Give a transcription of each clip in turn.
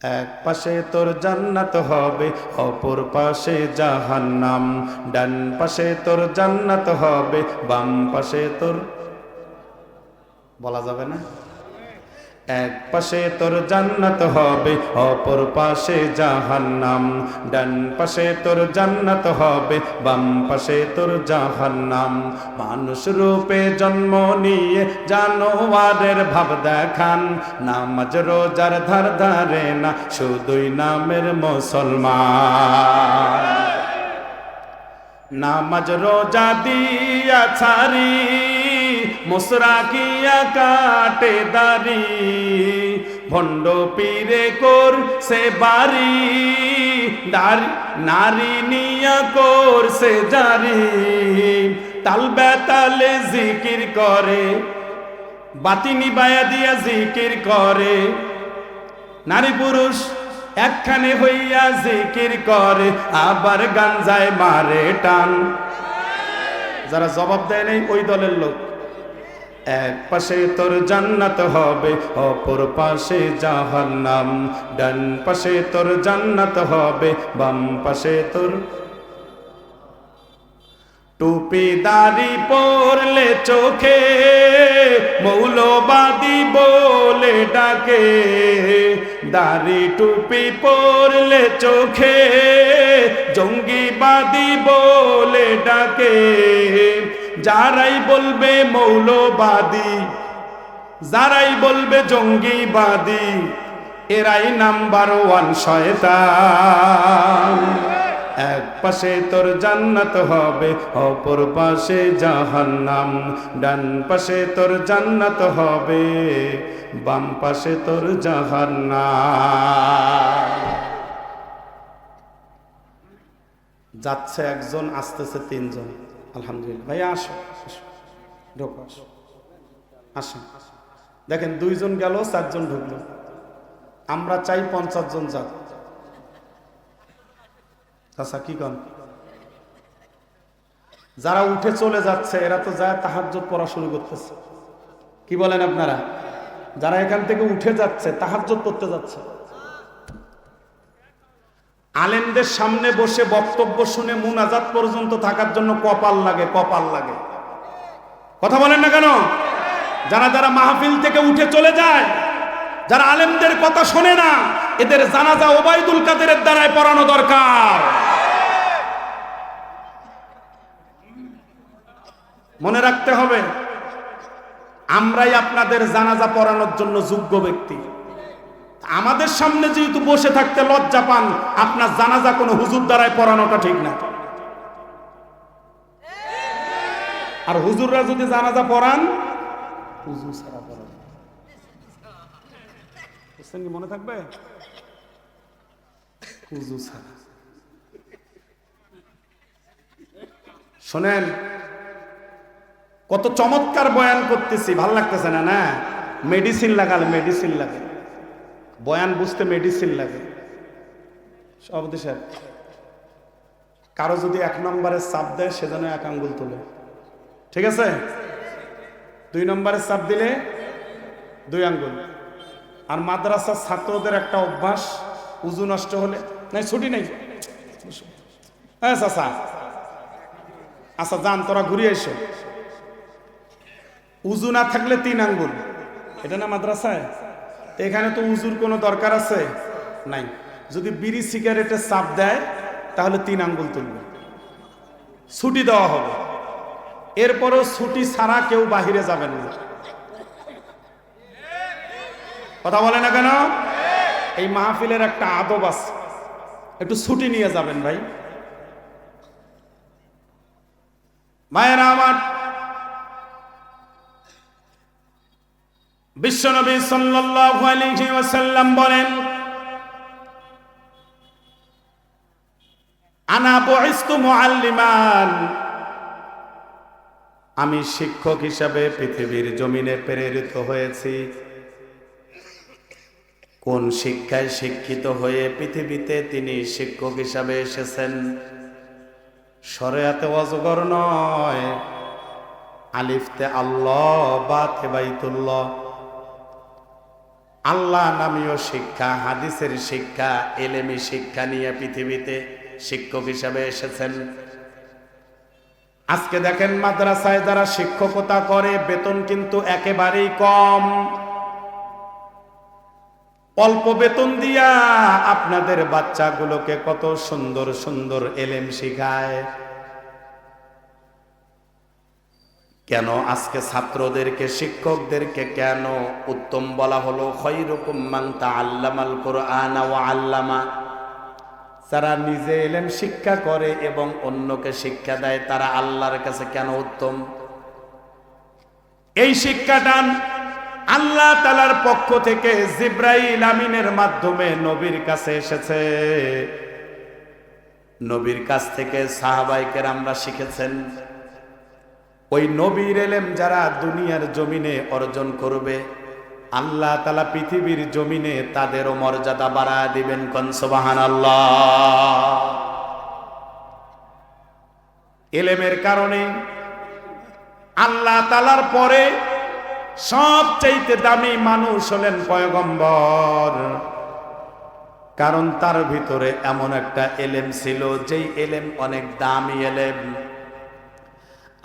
এক পাশে তোর জান্নাত হবে, অপর পাশে জাহান্নাম। ডান পাশে তোর জান্নাত হবে, বাম পাশে তোর বলা যাবে না? এক পাশে তোর জান্নাত হবে, অপর পাশে জাহান্নাম। ডান পাশে তোর জান্নাত হবে, বাম পাশে তোর জাহান্নাম। মানুষ রূপে জন্ম নিয়ে জানোয়ারের ভাব দেখান, নামাজ রোজার ধার ধারে না, শুধুই নামের মুসলমান। নামাজ রোজা দিয়া ছাড়ি, মুসরা কিয়া কাটে দাড়ি। ভণ্ড পীরে কর সে বাড়ি নারী নিয়া কর সে জারি। তাল বেতালে জিকির করে, বাতি নিবায়া দিয়া জিকির করে। নারী পুরুষ একখানে হইয়া জিকির করে, আবার গাঞ্জায় মারে টান। যারা জবাব দেয় নাই, ওই দলের লোক। এক পাশে তোর জান্নাত হবে, অপর পাশে জাহান্নাম। ডান পাশে তোর জান্নাত হবে, বাম পাশে তোর টুপি দাড়ি পরলে চোখে, মৌলবাদী বলে ডাকে। দাড়ি টুপি পরলে চোখে, জঙ্গিবাদী বলে ডাকে। যারাই বলবে মৌলবাদী, যারাই বলবে জঙ্গিবাদী, এরাই নাম্বার ওয়ান শয়তান। এক পাশে তোর জান্নাত হবে, অপর পাশে জাহান্নাম। ডান পাশে তোর জান্নাত হবে, বাম পাশে তোর জাহান্নাম। যাচ্ছে একজন, আসতেছে তিনজন। আলহামদুলিল্লাহ। ভাইয়া, আসো ঢোকো, আসো। দেখেন, দুইজন গেল, চারজন ঢুকলো। আমরা চাই পঞ্চাশ জন যাক। আচ্ছা কি কন? যারা উঠে চলে যাচ্ছে, এরা তো যায় তাহাজ্জুদ পড়া শুরু করতেছে। কি বলেন আপনারা? যারা এখান থেকে উঠে যাচ্ছে, তাহাজ্জুদ করতে যাচ্ছে। আলেমদের সামনে বসে বক্তব্য শুনে মুনাজাত পর্যন্ত থাকার জন্য কপাল লাগে কপাল লাগে। কথা বলেন না কেন? যারা যারা মাহফিল থেকে উঠে চলে যায়, যারা আলেমদের কথা শোনে না, এদের জানাজা ওবায়দুল কাদেরের দ্বারায় পড়ানো দরকার। মনে রাখতে হবে, আমরাই আপনাদের জানাজা পড়ানোর জন্য যোগ্য ব্যক্তি। আমাদের সামনে যেহেতু বসে থাকতে লজ্জা পান, আপনার জানাজা কোনো হুজুর দ্বারায় পড়ানোটা ঠিক না। আর হুজুররা যদি জানাজা পড়ান, হুজুর ছাড়া পড়ান কি মনে থাকবে? হুজুর ছাড়া। শোনেন কত চমৎকার বয়ান করতেছি, ভালো লাগতেছে না না? মেডিসিন লাগাল মেডিসিন লাগে। বয়ান বুঝতে মেডিসিন লাগে। সভাপতি সাহেব, কারও যদি এক নম্বরের চাপ দেয় সেজন্য এক আঙ্গুল তোলে। ঠিক আছে? দুই নম্বরের চাপ দিলে দুই আঙ্গুল। আর মাদ্রাসার ছাত্রদের একটা অভ্যাস, উজু নষ্ট হলে নাই, ছুটি নেই। হ্যাঁ চাষা আচ্ছা যান, তোরা ঘুরিয়ে এসো। উজু না থাকলে তিন আঙ্গুল। এটা না মাদ্রাসায়? এখানে তো উজুর কোনো দরকার আছে? নাই। যদি বিড়ি সিগারেটের চাপ দেয়, তাহলে তিন আঙ্গুল তুলবে। ছুটি দেওয়া হবে। এরপরও ছুটি ছাড়া কেউ বাহিরে যাবেন না। কথা বলে না কেন? এই মাহফিলের একটা আদব আছে। একটু ছুটি নিয়ে যাবেন ভাই। মায়েরা আমার বিশ্বনবী সাল্লাল্লাহু আলাইহি ওয়াসাল্লাম বলেন, আনা মুআল্লিমান। আমি শিক্ষক হিসাবে পৃথিবীর জমিনে প্রেরিত হয়েছি। কোন শিক্ষায় শিক্ষিত হয়ে পৃথিবীতে তিনি শিক্ষক হিসাবে এসেছেন? শরিয়াতে অজগর নয়। আলিফতে আল্লাহ বা বাইতুল্লাহ। আল্লাহ নামীয় শিক্ষা, হাদিসের শিক্ষা, এলেমি শিক্ষা নিয়ে পৃথিবীতে শিক্ষক হিসাবে এসেছেন। আজকে দেখেন মাদ্রাসায় যারা শিক্ষকতা করে, বেতন কিন্তু একেবারেই কম। অল্প বেতন দিয়া আপনাদের বাচ্চাগুলোকে কত সুন্দর সুন্দর এলেম শিখায়। কেন আজকে ছাত্রদেরকে, শিক্ষকদেরকে কেন উত্তম বলা হলো? খৈরকম মাংতা আল্লামাল কোরআন ওয়া আল্লামা। যারা নিজে এলেন শিক্ষা করে এবং অন্যকে শিক্ষা দেয়, তারা আল্লাহর কাছে কেন উত্তম? এই শিক্ষাটা আল্লাহ তালার পক্ষ থেকে জিব্রাইল আমিনের মাধ্যমে নবীর কাছে এসেছে। নবীর কাছ থেকে সাহাবাইকের আমরা শিখেছেন ওই নবীর এলেম যারা দুনিয়ার জমিনে অর্জন করবে, আল্লাহ তালা পৃথিবীর জমিনে তাদেরও মর্যাদা বাড়া দিবেন কনসবাহান আল্লাহ এলেমের কারণে আল্লাহ তালার পরে সবচাইতে দামি মানুষ হলেন পয়গম্বর। কারণ তার ভিতরে এমন একটা এলেম ছিল, যেই এলেম অনেক দামি এলেম।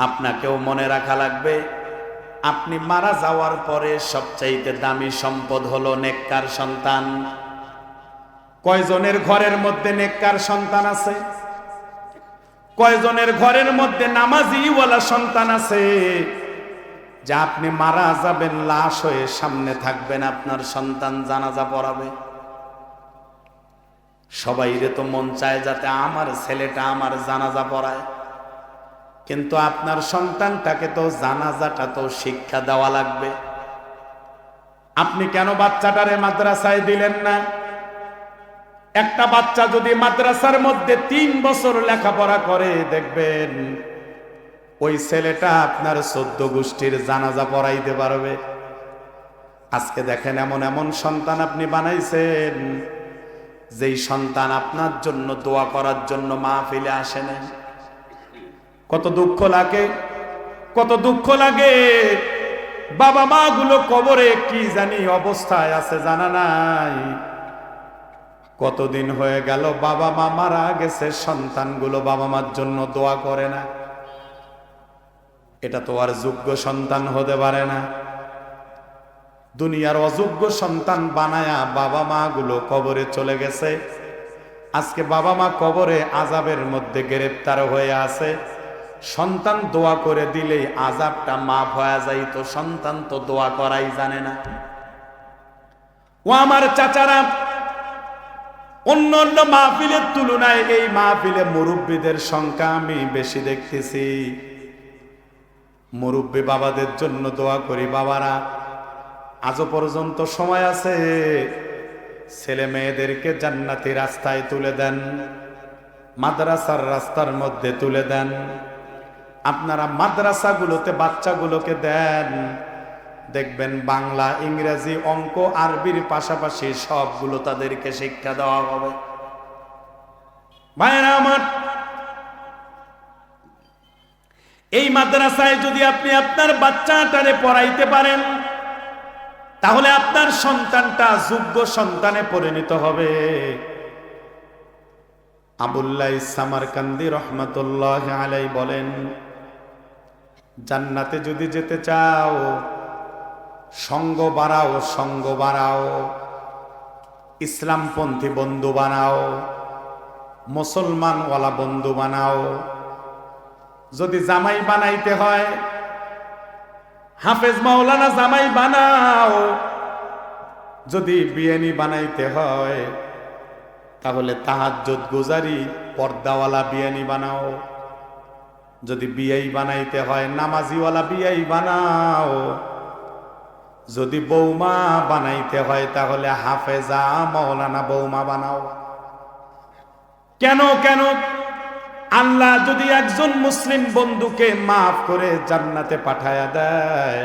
আপনাকেও মনে রাখা লাগবে, আপনি মারা যাওয়ার পরে সবচাইতে দামি সম্পদ হলো নেককার সন্তান। কয়জনের ঘরের মধ্যে নেককার সন্তান আছে? কয়জনের ঘরের মধ্যে নামাজিওয়ালা সন্তান আছে? যা আপনি মারা যাবেন, লাশ হয়ে সামনে থাকবেন, আপনার সন্তান জানাজা পড়াবে। সবাইরে তো মন চায় যাতে আমার ছেলেটা আমার জানাজা পড়ায়। কিন্তু আপনার সন্তানটাকে তো জানাজাটা তো শিক্ষা দেওয়া লাগবে। আপনি কেন বাচ্চাটারে মাদ্রাসায় দিলেন না? একটা বাচ্চা যদি মাদ্রাসার মধ্যে তিন বছর লেখাপড়া করে, দেখবেন ওই ছেলেটা আপনার চোদ্দ গোষ্ঠীর জানাজা পড়াইতে পারবে। আজকে দেখেন এমন এমন সন্তান আপনি বানাইছেন, যেই সন্তান আপনার জন্য দোয়া করার জন্য মাহফিলে আসেন কত দুঃখ লাগে, কত দুঃখ লাগে। বাবা মা গুলো কবরে কি জানি অবস্থায় আছে জানা নাই। কতদিন হয়ে গেল বাবা মা মারা গেছে, সন্তানগুলো বাবা মার জন্য দোয়া করে না। এটা তো আর যোগ্য সন্তান হতে পারে না। দুনিয়ার অযোগ্য সন্তান বানায়া বাবা মা গুলো কবরে চলে গেছে। আজকে বাবা মা কবরে আজাবের মধ্যে গ্রেপ্তার হয়ে আছে। সন্তান দোয়া করে দিলেই আজাবটা মাফ হয়ে যায়, তো সন্তান তো দোয়া করাই জানে না। ও আমার চাচারা, অন্য অন্য মাহফিলের তুলনায় এই মাহফিলে মুরব্বীদের সংখ্যা আমি বেশি দেখতেছি। মুরব্বী বাবাদের জন্য দোয়া করি, বাবারা, আজও পর্যন্ত সময় আছে, ছেলে মেয়েদেরকে জান্নাতি রাস্তায় তুলে দেন, মাদ্রাসার রাস্তার মধ্যে তুলে দেন। আপনারা মাদ্রাসাগুলোতে বাচ্চাগুলোকে দেন। দেখবেন বাংলা, ইংরেজি, অঙ্ক, আরবির পাশাপাশি সবগুলো তাদেরকে শিক্ষা দেওয়া হবে। ভাইরা আমার, এই মাদ্রাসায় যদি আপনি আপনার বাচ্চাটারে পড়াইতে পারেন, তাহলে আপনার সন্তানটা যোগ্য সন্তানে পরিণত হবে। আবুল্লাহ সামারকান্দি রহমতুল্লাহ আলাই বলেন জান্নাতে যদি যেতে চাও, সঙ্গ বাড়াও সঙ্গ বাড়াও। ইসলামপন্থী বন্ধু বানাও, মুসলমানওয়ালা বন্ধু বানাও। যদি জামাই বানাইতে হয়, হাফেজ মাওলানা জামাই বানাও। যদি বিয়ানি বানাইতে হয়, তাহলে তাহাজ্জত গুজারি পর্দাওয়ালা বিয়ানি বানাও। যদি বিয়াই বানাইতে হয়, নামাজিওয়ালা বিয়াই বানাও। যদি বৌমা বানাইতে হয়, তাহলে হাফেজা মৌলানা বৌমা বানাও। কেন কেন? আল্লাহ যদি একজন মুসলিম বন্ধুকে মাফ করে জান্নাতে পাঠায়া দেয়,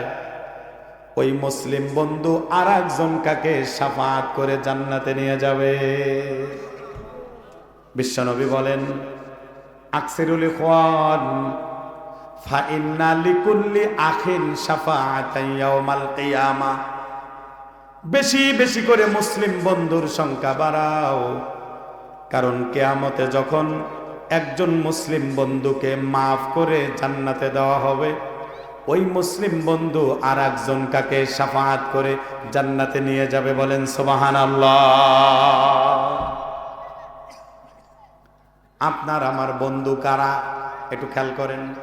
ওই মুসলিম বন্ধু আর একজন কাকে সাফাত করে জান্নাতে নিয়ে যাবে? বিশ্বনবী বলেন আকসিরুল ইখওয়ান, ফাইন্না লিকুল্লি আখিন শাফাআতান কিয়ামা। বেশি বেশি করে মুসলিম বন্ধুর সংখ্যা বাড়াও, কারণ কেয়ামতে যখন একজন মুসলিম বন্ধুকে মাফ করে জান্নাতে দেওয়া হবে, ওই মুসলিম বন্ধু আর একজন কাকে সাফাত করে জান্নাতে নিয়ে যাবে বলেন সোবাহান আপনার আমার বন্ধু কারা? একটু খেয়াল করেন।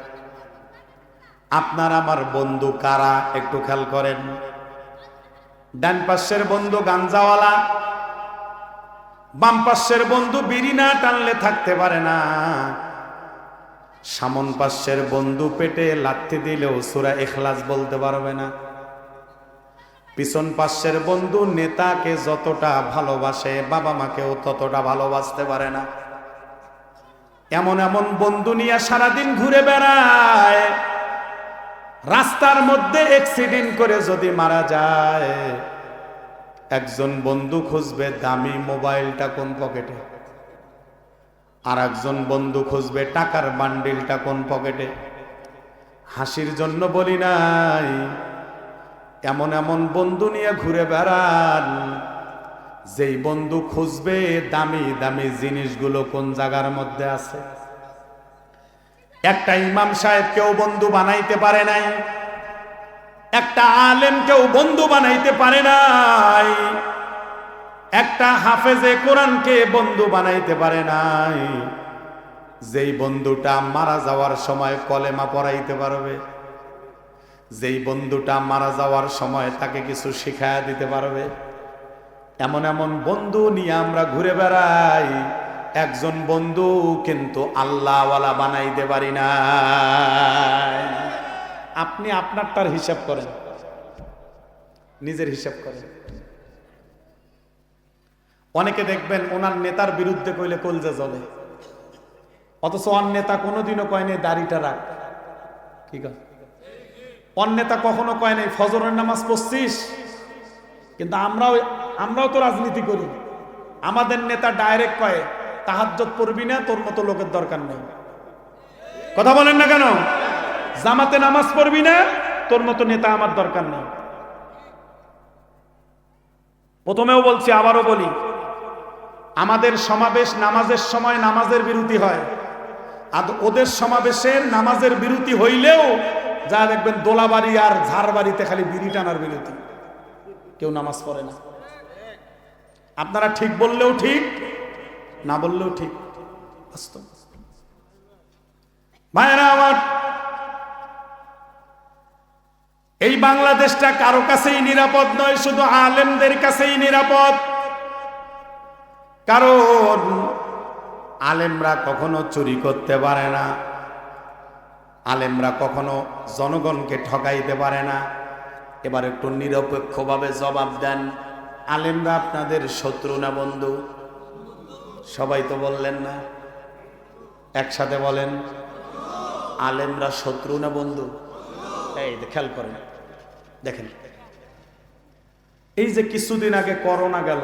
আপনার আমার বন্ধু কারা? একটু খেয়াল করেন। ডান পাশের বন্ধু গাঞ্জাওয়ালা, বাম পাশের বন্ধু বিড়ি না টানলে থাকতে পারে না। সামন পাশের বন্ধু পেটে লাথি দিলেও সুরা এখলাস বলতে পারবে না। পিছন পাশের বন্ধু নেতাকে যতটা ভালোবাসে, বাবা মাকেও ততটা ভালোবাসতে পারে না। এমন এমন বন্ধু নিয়ে সারাদিন ঘুরে বেড়ায়। রাস্তার মধ্যে অ্যাক্সিডেন্ট করে যদি মারা যায়, একজন বন্ধু খুঁজবে দামি মোবাইলটা কোন পকেটে? আর একজন বন্ধু খুঁজবে টাকার বান্ডিলটা কোন পকেটে? হাসির জন্য বলি নাই, এমন এমন বন্ধু নিয়ে ঘুরে বেড়ান যেই বন্ধু খুঁজবে দামি দামি জিনিসগুলো কোন জায়গার মধ্যে আছে? একটা ইমাম সাহেব কেউ বন্ধু বানাইতে পারে নাই। একটা আলেম কেউ বন্ধু বানাইতে পারে নাই। একটা হাফেজে কোরআনকে বন্ধু বানাইতে পারে নাই। যেই বন্ধুটা মারা যাওয়ার সময় কলেমা পড়াইতে পারবে। যেই বন্ধুটা মারা যাওয়ার সময় তাকে কিছু শিখায়া দিতে পারবে। এমন এমন বন্ধু নিয়ে আমরা ঘুরে বেড়াই। একজন বন্ধু কিন্তু আল্লাহওয়ালা বানাইতে পারি না আপনি আপনারটার হিসাব করেন। নিজের হিসাব করেন। অনেকে দেখবেন ওনার নেতার বিরুদ্ধে কইলে কলজে জ্বলে। অথচ অন নেতা কোনোদিনও কয়নি দাড়িটা রাখ। আছে অন নেতা কখনো কয় নাই, ফজরের নামাজ পড়ছিস? কিন্তু আমরাও আমরাও তো রাজনীতি করি। আমাদের নেতা ডাইরেক্ট কয় তাহাজ্জত পড়বি না, তোর মতো লোকের দরকার নেই। কথা বলেন না কেন? জামাতে নামাজ পড়বি না, তোর মতো নেতা আমার দরকার নেই। প্রথমেও বলছি, আবারও বলি, আমাদের সমাবেশ নামাজের সময় নামাজের বিরতি হয়। আর ওদের সমাবেশের নামাজের বিরতি হইলেও, যা দেখবেন দোলাবাড়ি আর ঝাড়বাড়িতে খালি বিড়ি টানার বিরতি। কেউ নামাজ পড়ে না। আপনারা ঠিক বললেও ঠিক, না বললেও ঠিক। ভাইরা আমার, এই বাংলাদেশটা কারও কাছেই নিরাপদ নয়, শুধু আলেমদের কাছেই নিরাপদ। কারণ আলেমরা কখনো চুরি করতে পারে না, আলেমরা কখনো জনগণকে ঠকাইতে পারে না। এবার একটু নিরপেক্ষভাবে জবাব দেন। আলেমরা আপনাদের শত্রু না বন্ধু? সবাই তো বললেন না। একসাথে বলেন, আলেমরা শত্রু না বন্ধু? এই খেয়াল করেন, দেখেন। এই যে কিছুদিন আগে করোনা গেল,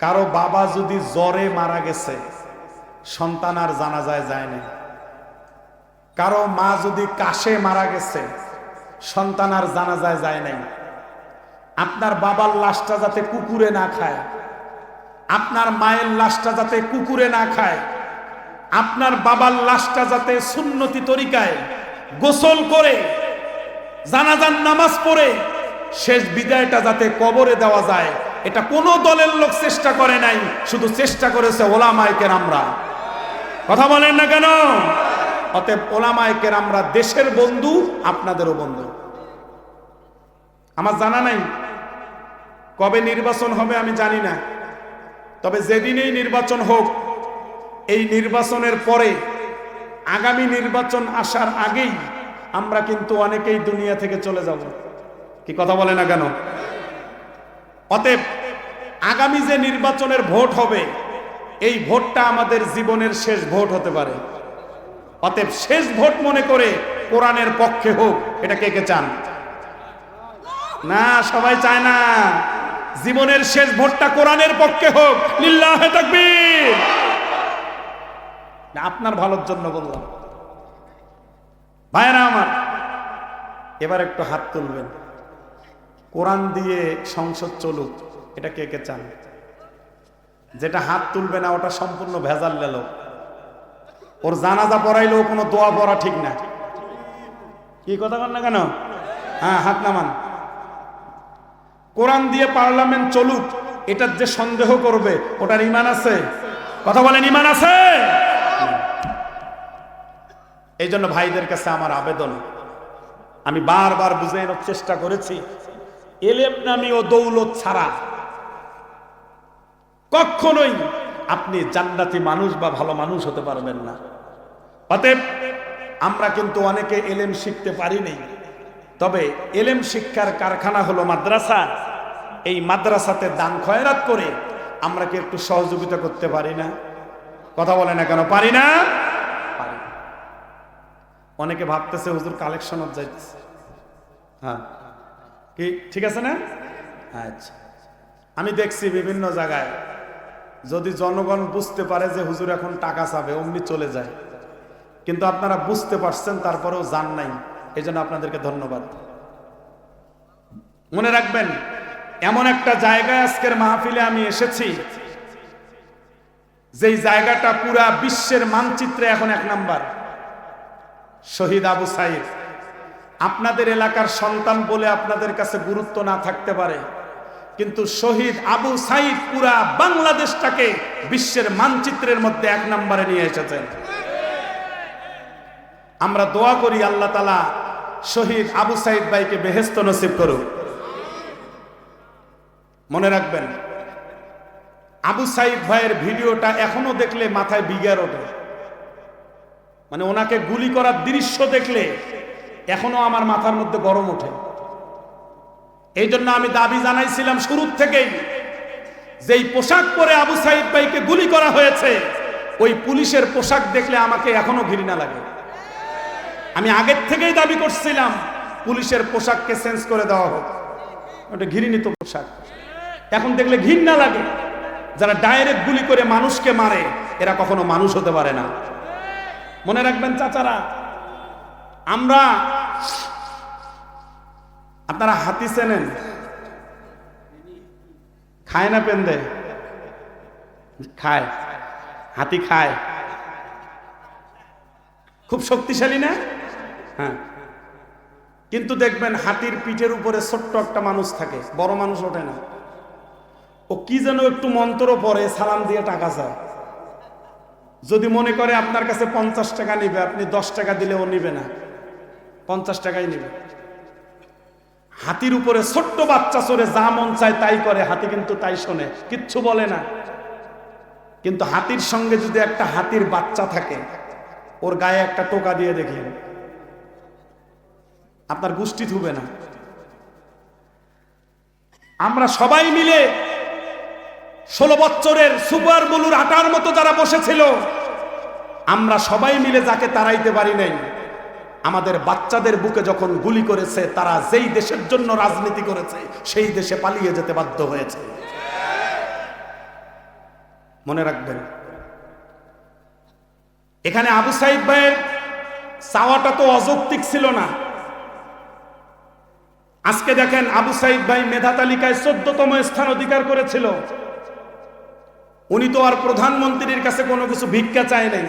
কারও বাবা যদি জ্বরে মারা গেছে, সন্তান আর জানা যায় না কারও মা যদি কাশে মারা গেছে, সন্তান আর জানা যায় যায় নাই। আপনার বাবার লাশটা যাতে কুকুরে না খায়, আপনার মায়ের লাশটা যাতে কুকুরে না খায়, আপনার বাবার লাশটা যাতে সুন্নতি তরিকায় গোসল করে জানাজান নামাজ পড়ে, শেষ বিদায়টা যাতে কবরে দেওয়া যায়, এটা কোনো দলের লোক চেষ্টা করে নাই, শুধু চেষ্টা করেছে ওলামায় আমরা কথা বলেন না কেন? অতএব ওলামায় আমরা দেশের বন্ধু, আপনাদেরও বন্ধু। আমার জানা নাই কবে নির্বাচন হবে আমি জানি না। তবে যেদিনেই নির্বাচন হোক, এই নির্বাচনের পরে আগামী নির্বাচন আসার আগেই আমরা কিন্তু অনেকেই দুনিয়া থেকে চলে যাব। কি কথা বলে না কেন? অতএব আগামী যে নির্বাচনের ভোট হবে, এই ভোটটা আমাদের জীবনের শেষ ভোট হতে পারে। অতএব শেষ ভোট মনে করে কোরআনের পক্ষে হোক, এটা কে কে চান? না, সবাই চায় না। জীবনের শেষ ভোটটা কোরআনের পক্ষে হোক, লিল্লাহে তাকবীর। আপনার ভালোর জন্য বললাম। ভাইরা আমার, এবার একটু হাত তুলবেন। কোরআন দিয়ে সংসদ চলুক, এটা কে কে চান? যেটা হাত তুলবে না, ওটা সম্পূর্ণ ভেজাল লেল। ওর জানাজা পড়াইলেও কোনো দোয়া পড়া ঠিক না। কি কথা বল না কেন? হ্যাঁ হাত নামান। কোরআন দিয়ে পার্লামেন্ট চলুক, এটার যে সন্দেহ করবে, ওটার ইমান আছে? কথা বলেন, ইমান আছে? এই জন্য ভাইদের কাছে আমার আবেদন। আমি বারবার বুঝানোর চেষ্টা করেছি, এলেম নামি ও দৌলত ছাড়া কখনোই আপনি জান্নাতি মানুষ বা ভালো মানুষ হতে পারবেন না। অতএব আমরা কিন্তু অনেকে এলেম শিখতে পারিনি তবে এলেম শিক্ষার কারখানা হলো মাদ্রাসা। এই মাদ্রাসাতে দান খয়রাত করে আমরা কি একটু সহযোগিতা করতে পারি না? কথা বলে না কেন? পারি না? পারি। অনেকে ভাবতেছে হুজুর কালেকশন যাইতেছে। হ্যাঁ। কি? ঠিক আছে না? আচ্ছা। আমি দেখছি বিভিন্ন জায়গায় যদি জনগণ বুঝতে পারে যে হুজুর এখন টাকা চাবে, অমনি চলে যায়। কিন্তু আপনারা বুঝতে পারছেন, তারপরেও যান নাই। এই জন্য আপনাদেরকে ধন্যবাদ। মনে রাখবেন, এমন একটা জায়গায় আজকের মাহফিলে আমি এসেছি, যেই জায়গাটা পুরা বিশ্বের মানচিত্রে এখন এক নাম্বার। শহীদ আবু সাইদ, আপনাদের এলাকার সন্তান বলে আপনাদের কাছে গুরুত্ব না থাকতে পারে, কিন্তু শহীদ আবু সাইদ পুরা বাংলাদেশটাকে বিশ্বের মানচিত্রের মধ্যে এক নম্বরে নিয়ে এসেছেন। আমরা দোয়া করি আল্লাহ তালা শহীদ আবু সাইদ ভাইকে বেহেস্ত নসিব করুক। মনে রাখবেন, আবু সাইদ ভাইয়ের ভিডিওটা এখনও দেখলে মাথায় বিগার ওঠে মানে ওনাকে গুলি করার দৃশ্য দেখলে এখনও আমার মাথার মধ্যে গরম ওঠে। এই জন্য আমি দাবি জানাইছিলাম শুরুর থেকেই, যেই পোশাক পরে আবু সাইদ ভাইকে গুলি করা হয়েছে, ওই পুলিশের পোশাক দেখলে আমাকে এখনও ঘৃণা লাগে। আমি আগের থেকেই দাবি করছিলাম, পুলিশের পোশাককে চেঞ্জ করে দেওয়া হোক। ওটা ঘৃণিত পোশাক। এখন দেখলে ঘৃণা লাগে। যারা ডাইরেক্ট গুলি করে মানুষকে মারে, এরা কখনো মানুষ হতে পারে না। মনে রাখবেন চাচারা, আমরা আপনারা হাতি চেনেন খায় না পেন্দে। খায়, হাতি খায়। খুব শক্তিশালী না? হ্যাঁ। কিন্তু দেখবেন হাতির পিঠের উপরে ছোট্ট একটা মানুষ থাকে, বড় মানুষ ওঠে না। ও কি যেন একটু মন্ত্র পরে সালাম দিয়ে টাকা চায়। যদি মনে করে আপনার কাছে পঞ্চাশ টাকা নিবে, আপনি দশ টাকা দিলে ও নিবে না। পঞ্চাশ টাকাই নিবে। হাতির উপরে ছোট্ট বাচ্চা চড়ে যা মন চায় তাই করে, হাতি কিন্তু তাই শোনে, কিচ্ছু বলে না। কিন্তু হাতির সঙ্গে যদি একটা হাতির বাচ্চা থাকে, ওর গায়ে একটা টোকা দিয়ে দেখেন আপনার গোষ্ঠী থুবে না। আমরা সবাই মিলে ষোলো বছরের সুপার বলুর আটার মতো যারা বসেছিল, আমরা সবাই মিলে যাকে তাড়াইতে পারি নাই, আমাদের বাচ্চাদের বুকে যখন গুলি করেছে, তারা যেই দেশের জন্য রাজনীতি করেছে, সেই দেশে পালিয়ে যেতে বাধ্য হয়েছে। মনে রাখবেন, এখানে আবু সাইদ ভাইয়ের চাওয়াটা তো অযৌক্তিক ছিল না। আজকে দেখেন আবু সাইদ ভাই মেধা তালিকায় চোদ্দতম স্থান অধিকার করেছিল। উনি তো আর প্রধানমন্ত্রীর কাছে কোনো কিছু ভিক্ষা চায় নাই।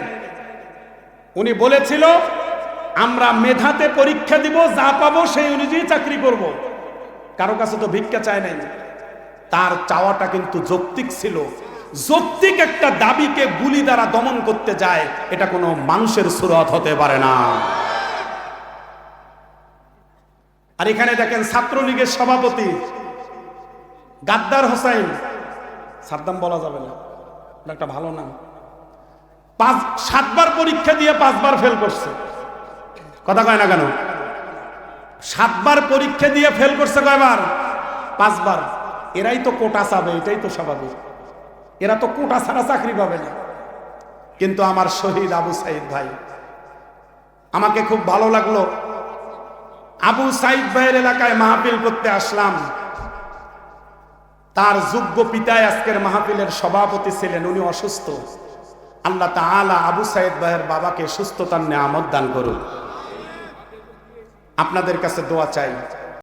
উনি বলেছিল, আমরা মেধাতে পরীক্ষা দিব, যা পাবো সেই অনুযায়ী চাকরি করব। কারও কাছে তো ভিক্ষা চায় নাই। তার চাওয়াটা কিন্তু যৌক্তিক ছিল। যৌক্তিক একটা দাবিকে গুলি দ্বারা দমন করতে যায়, এটা কোনো মানুষের সুরত হতে পারে না। আর এখানে দেখেন ছাত্রলীগের সভাপতি গাদ্দার হোসাইন। সাদ্দাম বলা যাবে না। একটা ভালো নাম। পাঁচ, সাতবার পরীক্ষা দিয়ে পাঁচবার ফেল করছে। কথা কয় না কেন? সাতবার পরীক্ষা দিয়ে ফেল করছে কয়বার? পাঁচবার। এরাই তো কোটা চাবে, এটাই তো স্বাভাবিক। এরা তো কোটা ছাড়া চাকরি পাবে না। কিন্তু আমার শহীদ আবু সাইদ ভাই, আমাকে খুব ভালো লাগল। আবু সাইদ ভাইয়ের এলাকায় মাহফিল করতে আসলাম। তার যোগ্য পিতায় আজকের মাহফিলের সভাপতি ছিলেন, উনি অসুস্থ। আল্লাহ তাআলা আবু সাইদ ভাইয়ের বাবাকে সুস্থতার নিয়ে দান করুন। আপনাদের কাছে দোয়া চাই।